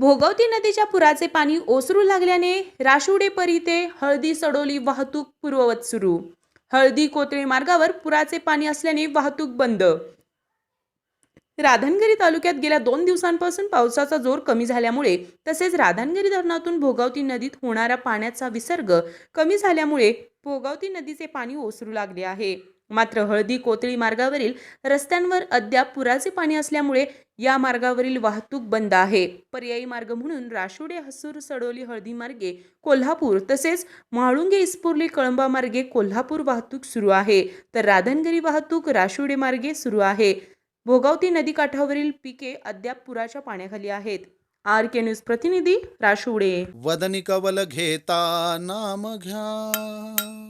भोगवती नदीच्या पुराचे पाणी ओसरू लागल्याने राशिवडे परिते हळदी सडोली वाहतूक पूर्ववत सुरू. हळदी कोथळे मार्गावर पुराचे पाणी असल्याने वाहतूक बंद. राधानगिरी तालुक्यात गेल्या दोन दिवसांपासून पावसाचा जोर कमी झाल्यामुळे तसेच राधानगिरी धरणातून भोगावती नदीत होणारा पाण्याचा विसर्ग कमी झाल्यामुळे भोगावती नदीचे पाणी ओसरू लागले आहे. मात्र हळदी कोथळी मार्गावरील रस्त्यांवर अद्याप पुराचे पाणी असल्यामुळे या मार्गावरील वाहतूक बंद आहे. पर्यायी मार्ग म्हणून राशुडे हसूर सडोली हळदी मार्गे कोल्हापूर तसेच म्हाळुंगे इस्पुर्ली कळंबा मार्गे कोल्हापूर वाहतूक सुरू आहे. तर राधनगिरी वाहतूक राशुडे मार्गे सुरू आहे. भोगावती नदीकाठावरील पिके अद्याप पुराच्या पाण्याखाली आहेत. आर के न्यूज प्रतिनिधी राशुडे. वदनी कवल घेता नाम घ्या.